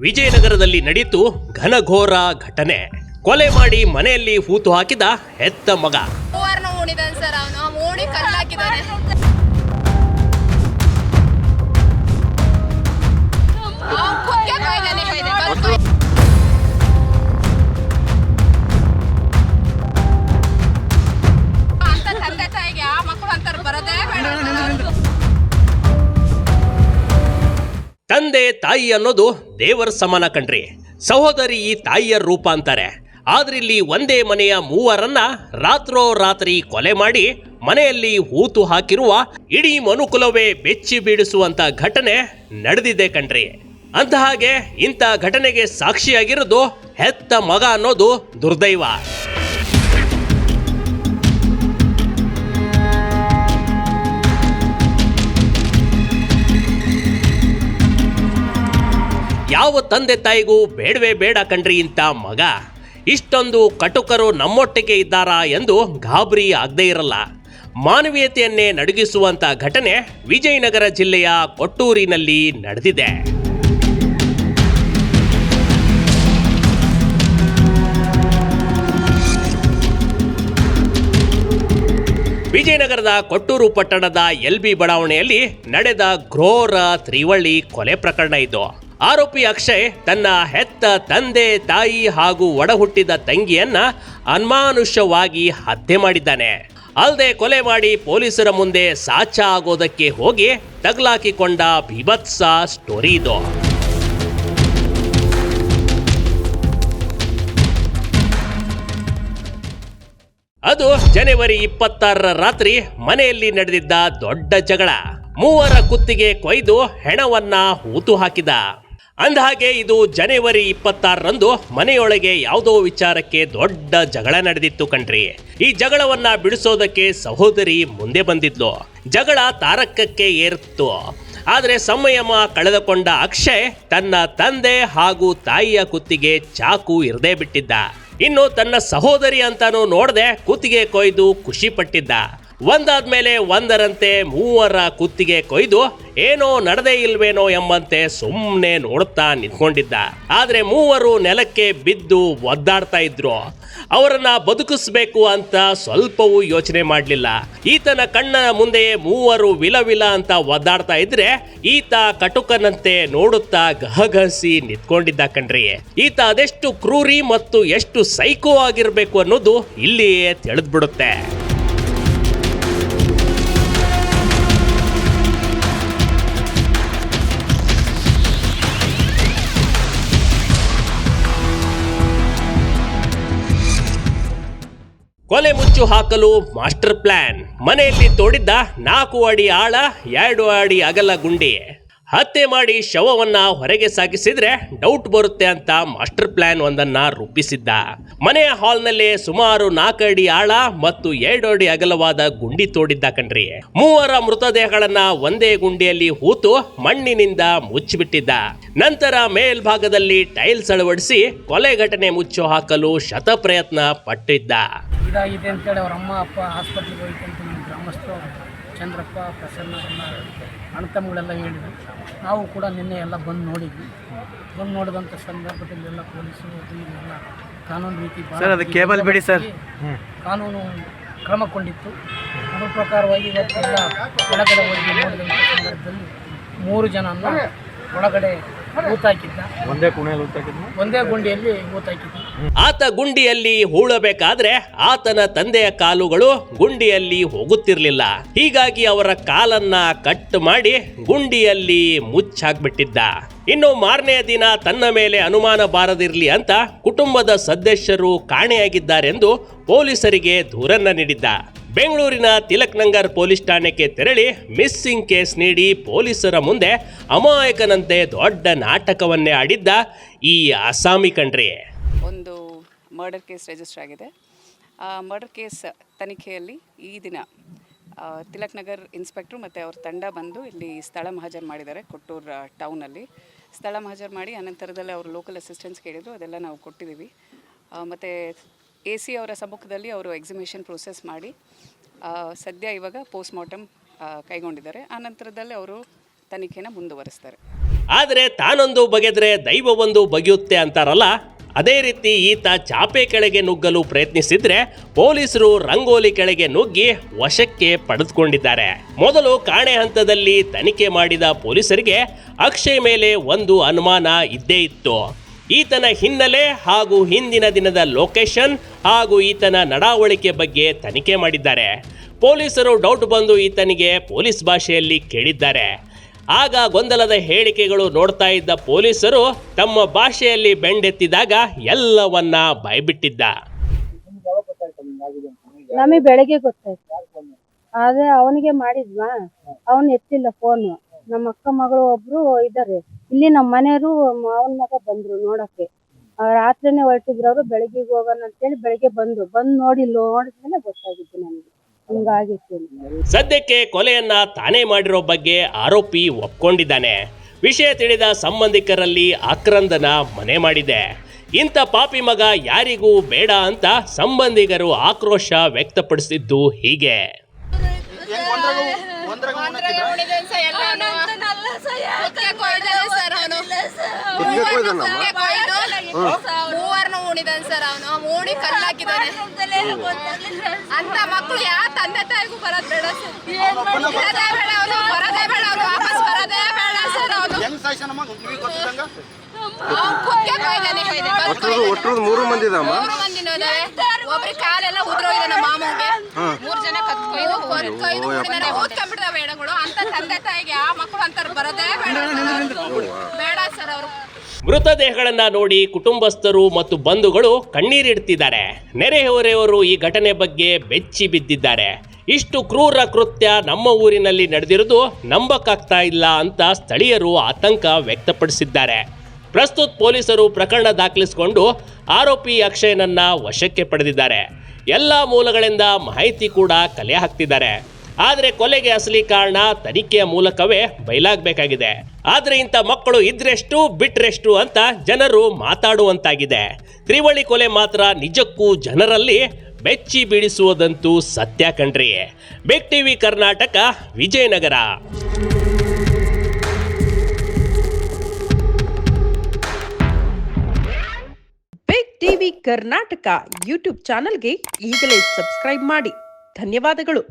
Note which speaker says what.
Speaker 1: ವಿಜಯನಗರದಲ್ಲಿ ನಡೆಯಿತು ಘನಘೋರ ಘಟನೆ. ಕೊಲೆ ಮಾಡಿ ಮನೆಯಲ್ಲಿ ಹೂತು ಹಾಕಿದ ಹೆತ್ತ ಮಗ.
Speaker 2: ಸರ್ ಅವನು. ಓಣಿ ಕಲ್ಲಾಕಿದ್ದಾನೆ ತಂದೆ
Speaker 1: ತಾಯಿ ಅನ್ನೋದು ದೇವರ ಸಮಾನ ಕಣ್ರಿ. ಸಹೋದರಿ ಈ ತಾಯಿಯ ರೂಪ ಅಂತಾರೆ. ಆದ್ರಿಲ್ಲಿ ಒಂದೇ ಮನೆಯ ಮೂವರನ್ನ ರಾತ್ರೋ ರಾತ್ರಿ ಕೊಲೆ ಮಾಡಿ ಮನೆಯಲ್ಲಿ ಹೂತು ಹಾಕಿರುವ ಇಡೀ ಮನುಕುಲವೇ ಬೆಚ್ಚಿ ಬೀಡಿಸುವಂತ ಘಟನೆ ನಡೆದಿದೆ ಕಣ್ರಿ. ಅಂತ ಹಾಗೆ ಇಂಥ ಘಟನೆಗೆ ಸಾಕ್ಷಿಯಾಗಿರೋದು ಹೆತ್ತ ಮಗ ಅನ್ನೋದು ದುರ್ದೈವ. ಯಾವ ತಂದೆ ತಾಯಿಗೂ ಬೇಡವೇ ಬೇಡ ಕಣ್ರಿ ಇಂಥ ಮಗ. ಇಷ್ಟೊಂದು ಕಟುಕರು ನಮ್ಮೊಟ್ಟಿಗೆ ಇದ್ದಾರಾ ಎಂದು ಗಾಬರಿ ಆಗದೇ ಇರಲ್ಲ. ಮಾನವೀಯತೆಯನ್ನೇ ನಡುಗಿಸುವಂಥ ಘಟನೆ ವಿಜಯನಗರ ಜಿಲ್ಲೆಯ ಕೊಟ್ಟೂರಿನಲ್ಲಿ ನಡೆದಿದೆ. ವಿಜಯನಗರದ ಕೊಟ್ಟೂರು ಪಟ್ಟಣದ ಎಲ್ ಬಿ ಬಡಾವಣೆಯಲ್ಲಿ ನಡೆದ ಘೋರ ತ್ರಿವಳ್ಳಿ ಕೊಲೆ ಪ್ರಕರಣ ಇದು. ಆರೋಪಿ ಅಕ್ಷಯ್ ತನ್ನ ಹೆತ್ತ ತಂದೆ, ತಾಯಿ ಹಾಗೂ ಒಡಹುಟ್ಟಿದ ತಂಗಿಯನ್ನ ಅನ್ಮಾನುಷ್ಯವಾಗಿ ಹತ್ಯೆ ಮಾಡಿದ್ದಾನೆ. ಅಲ್ಲದೆ ಕೊಲೆ ಮಾಡಿ ಪೊಲೀಸರ ಮುಂದೆ ಸಾಚ ಆಗೋದಕ್ಕೆ ಹೋಗಿ ತಗಲಾಕಿಕೊಂಡ ಬಿಭತ್ಸ ಸ್ಟೋರಿ ಇದು. ಅದು ಜನವರಿ ಇಪ್ಪತ್ತಾರರ ರಾತ್ರಿ ಮನೆಯಲ್ಲಿ ನಡೆದಿದ್ದ ದೊಡ್ಡ ಜಗಳ. ಮೂವರ ಕುತ್ತಿಗೆ ಕೊಯ್ದು ಹೆಣವನ್ನ ಹೂತು ಹಾಕಿದ. ಅಂದಹಾಗೆ, ಇದು ಜನವರಿ ಇಪ್ಪತ್ತಾರರಂದು ಮನೆಯೊಳಗೆ ಯಾವುದೋ ವಿಚಾರಕ್ಕೆ ದೊಡ್ಡ ಜಗಳ ನಡೆದಿತ್ತು ಕಣ್ರಿ. ಈ ಜಗಳವನ್ನ ಬಿಡಿಸೋದಕ್ಕೆ ಸಹೋದರಿ ಮುಂದೆ ಬಂದಿದ್ಲು. ಜಗಳ ತಾರಕಕ್ಕೆ ಏರಿತ್ತು ಆದರೆ ಸಂಯಮ ಕಳೆದುಕೊಂಡ ಅಕ್ಷಯ್ ತನ್ನ ತಂದೆ ಹಾಗೂ ತಾಯಿಯ ಕುತ್ತಿಗೆ ಚಾಕು ಇರದೇ ಬಿಟ್ಟಿದ್ದ. ಇನ್ನು ತನ್ನ ಸಹೋದರಿ ಅಂತಾನು ನೋಡದೆ ಕುತ್ತಿಗೆ ಕೊಯ್ದು ಖುಷಿ ಪಟ್ಟಿದ್ದ ಒಂದಾದ್ಮೇಲೆ ಒಂದರಂತೆ ಮೂವರ ಕುತ್ತಿಗೆ ಕೊಯ್ದು ಏನೋ ನಡೆದೇ ಇಲ್ವೇನೋ ಎಂಬಂತೆ ಸುಮ್ಮನೆ ನೋಡುತ್ತಾ ನಿಂತ್ಕೊಂಡಿದ್ದ. ಆದರೆ ಮೂವರು ನೆಲಕ್ಕೆ ಬಿದ್ದು ಒದ್ದಾಡ್ತಾ ಇದ್ರು. ಅವರನ್ನ ಬದುಕಿಸ್ಬೇಕು ಅಂತ ಸ್ವಲ್ಪವೂ ಯೋಚನೆ ಮಾಡಲಿಲ್ಲ. ಈತನ ಕಣ್ಣ ಮುಂದೆಯೇ ಮೂವರು ವಿಲವಿಲ ವಿಲ ಅಂತ ಒದ್ದಾಡ್ತಾ ಇದ್ರೆ ಈತ ಕಟುಕನಂತೆ ನೋಡುತ್ತಾ ಗಹಗಹಿಸಿ ನಿಂತ್ಕೊಂಡಿದ್ದ ಕಣ್ರಿ. ಈತ ಅದೆಷ್ಟು ಕ್ರೂರಿ ಮತ್ತು ಎಷ್ಟು ಸೈಕೋ ಆಗಿರ್ಬೇಕು ಅನ್ನೋದು ಇಲ್ಲಿಯೇ ತಿಳಿದ್ಬಿಡುತ್ತೆ. ಕೊಲೆ ಮುಚ್ಚು ಹಾಕಲು ಮಾಸ್ಟರ್ ಪ್ಲಾನ್. ಮನೆಯಲ್ಲಿ ತೋಡಿದ್ದ ನಾಲ್ಕು ಅಡಿ ಆಳ ಎರಡು ಅಡಿ ಅಗಲ ಗುಂಡಿ ಹತ್ಯೆ ಮಾಡಿ ಶವವನ್ನ ಹೊರಗೆ ಸಾಗಿಸಿದ್ರೆ ಡೌಟ್ ಬರುತ್ತೆ ಅಂತ ಮಾಸ್ಟರ್ ಪ್ಲಾನ್ ಒಂದನ್ನ ರೂಪಿಸಿದ್ದ. ಮನೆಯ ಹಾಲ್ನಲ್ಲಿ ಸುಮಾರು ನಾಲ್ಕು ಅಡಿ ಆಳ ಮತ್ತು ಎರಡು ಅಡಿ ಅಗಲವಾದ ಗುಂಡಿ ತೋಡಿದ್ದ ಕಣ್ರಿ. ಮೂವರ ಮೃತದೇಹಗಳನ್ನ ಒಂದೇ ಗುಂಡಿಯಲ್ಲಿ ಹೂತು ಮಣ್ಣಿನಿಂದ ಮುಚ್ಚಿಬಿಟ್ಟಿದ್ದ. ನಂತರ ಮೇಲ್ಭಾಗದಲ್ಲಿ ಟೈಲ್ಸ್ ಅಳವಡಿಸಿ ಕೊಲೆ ಘಟನೆ ಮುಚ್ಚು ಹಾಕಲು ಶತ ಪ್ರಯತ್ನ ಪಟ್ಟಿದ್ದ.
Speaker 3: ಇದಾಗಿದೆ ಅಂತೇಳಿ ಅವ್ರ ಅಮ್ಮ ಅಪ್ಪ ಹಾಸ್ಪಿಟ್ಲಿಗೆ ಹೋಯ್ತು ಅಂತ ಗ್ರಾಮಸ್ಥರು ಚಂದ್ರಪ್ಪ ಪ್ರಸನ್ನ ಎಲ್ಲ ಹೇಳಿದರು ತಮ್ಮಗಳೆಲ್ಲ ಹೇಳಿದ್ರು. ನಾವು ಕೂಡ ನಿನ್ನೆ ಎಲ್ಲ ಬಂದು ನೋಡಿದ್ವಿ. ಬಂದು ನೋಡಿದಂಥ ಸಂದರ್ಭದಲ್ಲಿ ಎಲ್ಲ ಪೊಲೀಸರು ಎಲ್ಲ ಕಾನೂನು ರೀತಿ
Speaker 4: ಸರ್, ಅದು ಕೇಬಲ್ ಬಿಡಿ ಸರ್.
Speaker 3: ಕಾನೂನು ಕ್ರಮ ಕೊಂಡಿತ್ತು. ಅದ್ರ ಪ್ರಕಾರವಾಗಿ ಇವತ್ತೆಲ್ಲ ಒಳಗಡೆ ಹೋಗಿ ನೋಡಿದಂಥ ಸಂದರ್ಭದಲ್ಲಿ ಮೂರು ಜನನ ಒಳಗಡೆ ಊತಾಕಿದ್ದ.
Speaker 4: ಒಂದೇ ಕುಣಿಯಲ್ಲಿ ಊತಾಕಿದ್ನು?
Speaker 3: ಒಂದೇ ಗುಂಡಿಯಲ್ಲಿ ಊತಾಕಿದ್ದ.
Speaker 1: ಆತ ಗುಂಡಿಯಲ್ಲಿ ಹೂಳಬೇಕಾದ್ರೆ ಆತನ ತಂದೆಯ ಕಾಲುಗಳು ಗುಂಡಿಯಲ್ಲಿ ಹೋಗುತ್ತಿರಲಿಲ್ಲ. ಹೀಗಾಗಿ ಅವರ ಕಾಲನ್ನ ಕಟ್ ಮಾಡಿ ಗುಂಡಿಯಲ್ಲಿ ಮುಚ್ಚಾಕ್ಬಿಟ್ಟಿದ್ದ. ಇನ್ನು ಮಾರನೆಯ ದಿನ ತನ್ನ ಮೇಲೆ ಅನುಮಾನ ಬಾರದಿರಲಿ ಅಂತ ಕುಟುಂಬದ ಸದಸ್ಯರು ಕಾಣೆಯಾಗಿದ್ದಾರೆಂದು ಪೊಲೀಸರಿಗೆ ದೂರನ್ನ ನೀಡಿದ್ದ. ಬೆಂಗಳೂರಿನ ತಿಲಕ್ ನಂಗರ್ ಪೊಲೀಸ್ ಠಾಣೆಗೆ ತೆರಳಿ ಮಿಸ್ಸಿಂಗ್ ಕೇಸ್ ನೀಡಿ ಪೊಲೀಸರ ಮುಂದೆ ಅಮಾಯಕನಂತೆ ದೊಡ್ಡ ನಾಟಕವನ್ನೇ ಆಡಿದ್ದ ಈ ಅಸಾಮಿ ಕಣ್ರಿ
Speaker 5: ಒಂದು ಮರ್ಡರ್ ಕೇಸ್ ರಿಜಿಸ್ಟರ್ ಆಗಿದೆ. ಆ ಮರ್ಡರ್ ಕೇಸ್ ತನಿಖೆಯಲ್ಲಿ ಈ ದಿನ ತಿಲಕ್ ನಗರ್ ಇನ್ಸ್ಪೆಕ್ಟ್ರು ಮತ್ತು ಅವ್ರ ತಂಡ ಬಂದು ಇಲ್ಲಿ ಸ್ಥಳ ಮಹಾಜರ್ ಮಾಡಿದ್ದಾರೆ ಕೊಟ್ಟೂರು ಟೌನಲ್ಲಿ ಸ್ಥಳ ಮಹಾಜರ್ ಮಾಡಿ ಅನಂತರದಲ್ಲಿ ಅವರು ಲೋಕಲ್ ಅಸಿಸ್ಟೆನ್ಸ್ ಕೇಳಿದ್ರು, ಅದೆಲ್ಲ ನಾವು ಕೊಟ್ಟಿದ್ದೀವಿ. ಮತ್ತು ಎ ಸಿ ಅವರ ಸಮ್ಮುಖದಲ್ಲಿ ಅವರು ಎಕ್ಸಿಮಿಷನ್ ಪ್ರೊಸೆಸ್ ಮಾಡಿ ಸದ್ಯ ಇವಾಗ ಪೋಸ್ಟ್ ಮಾರ್ಟಮ್ ಕೈಗೊಂಡಿದ್ದಾರೆ. ಆ ನಂತರದಲ್ಲಿ ಅವರು ತನಿಖೆನ ಮುಂದುವರಿಸ್ತಾರೆ.
Speaker 1: ಆದರೆ ತಾನೊಂದು ಬಗೆದ್ರೆ ದೈವವೊಂದು ಬಗೆಯುತ್ತೆ ಅಂತಾರಲ್ಲ, ಅದೇ ರೀತಿ ಈತ ಚಾಪೆ ಕೆಳಗೆ ನುಗ್ಗಲು ಪ್ರಯತ್ನಿಸಿದ್ರೆ ಪೊಲೀಸರು ರಂಗೋಲಿ ಕೆಳಗೆ ನುಗ್ಗಿ ವಶಕ್ಕೆ ಪಡೆದುಕೊಂಡಿದ್ದಾರೆ. ಮೊದಲು ಕಾಣೆ ಹಂತದಲ್ಲಿ ತನಿಖೆ ಮಾಡಿದ ಪೊಲೀಸರಿಗೆ ಅಕ್ಷಯ್ ಮೇಲೆ ಒಂದು ಅನುಮಾನ ಇದ್ದೇ ಇತ್ತು. ಈತನ ಹಿನ್ನೆಲೆ ಹಾಗೂ ಹಿಂದಿನ ದಿನದ ಲೊಕೇಶನ್ ಹಾಗೂ ಈತನ ನಡಾವಳಿಕೆ ಬಗ್ಗೆ ತನಿಖೆ ಮಾಡಿದ್ದಾರೆ. ಪೊಲೀಸರು ಡೌಟ್ ಬಂದು ಈತನಿಗೆ ಪೊಲೀಸ್ ಭಾಷೆಯಲ್ಲಿ ಕೇಳಿದ್ದಾರೆ. ಆಗ ಗೊಂದಲದ ಹೇಳಿಕೆಗಳು ನೋಡ್ತಾ ಇದ್ದ ಪೊಲೀಸರು ತಮ್ಮ ಭಾಷೆಯಲ್ಲಿ ಬೆಂಡೆತ್ತಿದಾಗ ಎಲ್ಲವನ್ನ ಭಯಬಿಟ್ಟಿದ್ದ
Speaker 6: ನಮಗೆ ಬೆಳಗ್ಗೆ ಗೊತ್ತಾಯ್ತು. ಆದ್ರೆ ಅವನಿಗೆ ಮಾಡಿದ್ವಾ? ಅವನು ಎತ್ತಿಲ್ಲ ಫೋನು ನಮ್ಮ ಅಕ್ಕ ಮಗಳು ಒಬ್ರು ಇದ್ದಾರೆ ಇಲ್ಲಿ ನಮ್ಮ ಮನೆಯವರು ಮಾವನ ಮಗ ಬಂದ್ರು ನೋಡಕ್ಕೆ. ಆ ರಾತ್ರಿನೇ ಹೊರಟಿದ್ರು ಅವರು ಬೆಳಗ್ಗೆ ಹೋಗೋಣ ಅಂತೇಳಿ ಬೆಳಗ್ಗೆ ಬಂದ್ರು. ಬಂದ್ ನೋಡಿ ನೋಡಿದ್ಮೇಲೆ ಗೊತ್ತಾಗಿತ್ತು ನನಗೆ. ಹಿಂಗಾಗಿತ್ತು.
Speaker 1: ಸದ್ಯಕ್ಕೆ ಕೊಲೆಯನ್ನ ತಾನೇ ಮಾಡಿರೋ ಬಗ್ಗೆ ಆರೋಪಿ ಒಪ್ಕೊಂಡಿದ್ದಾನೆ. ವಿಷಯ ತಿಳಿದ ಸಂಬಂಧಿಕರಲ್ಲಿ ಆಕ್ರಂದನ ಮನೆ ಮಾಡಿದೆ. ಇಂಥ ಪಾಪಿ ಮಗ ಯಾರಿಗೂ ಬೇಡ ಅಂತ ಸಂಬಂಧಿಗರು ಆಕ್ರೋಶ ವ್ಯಕ್ತಪಡಿಸಿದ್ದು ಹೀಗೆ
Speaker 2: ಒಂದ್ರಾಗ ಉಳಿದೆ ಸರ್ ಎಲ್ಲಾನು. ಕುತ್ತಿಗೆ ಕೊಯ್ದಾನೆ ಸರ್ ಅವನು. ಕುತ್ತಿಗೆ ಕೊಯ್ದು ಮೂವರ್ನು ಉಣಿದಾನೆ ಸರ್ ಅವನು. ಮೂಡಿ ಕಲ್ಲಾಕಿದಾನೆ ಅಂತ ಮಕ್ಕಳು ಯಾವ ತಂದೆ ತಾಯಿಗೂ ಬರೋದ್ ಬೇಡ ಸರ್. ಬೇಡ ಅವನು ಬರೋದೇ ಬೇಡ ಅವನು ವಾಪಸ್ ಬರೋದೇ ಬೇಡ ಸರ್ ಅವನು. ಕೊಯ್ದಾನೆ ಬಂದ್
Speaker 4: ಮೂರು ಮಂದಿ
Speaker 2: ಮೂರು ಮಂದಿನೂ ಇದಾವೆ. ಒಬ್ರಿಗೆ ಕಾಲೆಲ್ಲ ಉದ್ರೋಗಿದೆ ನಮ್ಮ ಮಾಮಗೆ. ಮೂರ್ ಜನ ಕತ್ಕೊಯ್ದು ಕೊಯ್ದು ಕೊಯ್ದು ಕೊಯ್ದು ಬಿಟ್ಟಿದ್ದಾರೆ ಊದ್ಕೊಂಡ್ಬಿಡ್ತಾವೆ ಎಡಗಳು ಅಂತ ತಂದೆ ತಾಯಿಗೆ ಆ ಮಕ್ಕಳು ಅಂತಾರೆ ಬರೋದೇ ಬೇಡ ಬೇಡ ಸರ್ ಅವರು.
Speaker 1: ಮೃತದೇಹಗಳನ್ನ ನೋಡಿ ಕುಟುಂಬಸ್ಥರು ಮತ್ತು ಬಂಧುಗಳು ಕಣ್ಣೀರಿಡ್ತಿದ್ದಾರೆ. ನೆರೆಹೊರೆಯವರು ಈ ಘಟನೆ ಬಗ್ಗೆ ಬೆಚ್ಚಿ ಬಿದ್ದಿದ್ದಾರೆ. ಇಷ್ಟು ಕ್ರೂರ ಕೃತ್ಯ ನಮ್ಮ ಊರಿನಲ್ಲಿ ನಡೆದಿರುವುದು ನಂಬಕ್ಕಾಗ್ತಾ ಇಲ್ಲ ಅಂತ ಸ್ಥಳೀಯರು ಆತಂಕ ವ್ಯಕ್ತಪಡಿಸಿದ್ದಾರೆ. ಪ್ರಸ್ತುತ ಪೊಲೀಸರು ಪ್ರಕರಣ ದಾಖಲಿಸಿಕೊಂಡು ಆರೋಪಿ ಅಕ್ಷಯನನ್ನ ವಶಕ್ಕೆ ಪಡೆದಿದ್ದಾರೆ. ಎಲ್ಲ ಮೂಲಗಳಿಂದ ಮಾಹಿತಿ ಕೂಡ ಕಲೆ ಹಾಕ್ತಿದ್ದಾರೆ. ಆದರೆ ಕೊಲೆಗೆ ಅಸಲಿ ಕಾರಣ ತನಿಖೆಯ ಮೂಲಕವೇ ಬಯಲಾಗಬೇಕಾಗಿದೆ. ಆದರೆ ಇಂಥ ಮಕ್ಕಳು ಇದ್ರೆಷ್ಟು, ಬಿಟ್ರೆಷ್ಟು ಅಂತ ಜನರು ಮಾತಾಡುವಂತಾಗಿದೆ. ತ್ರಿವಳಿ ಕೊಲೆ ಮಾತ್ರ ನಿಜಕ್ಕೂ ಜನರಲ್ಲಿ ಬೆಚ್ಚಿ ಬೀಳಿಸುವುದಂತೂ ಸತ್ಯ ಕಣ್ರಿ. Big TV Karnataka, Vijayanagara.
Speaker 7: Big TV Karnataka YouTube ಚಾನಲ್ಗೆ ಈಗಲೇ ಸಬ್ಸ್ಕ್ರೈಬ್ ಮಾಡಿ. ಧನ್ಯವಾದಗಳು.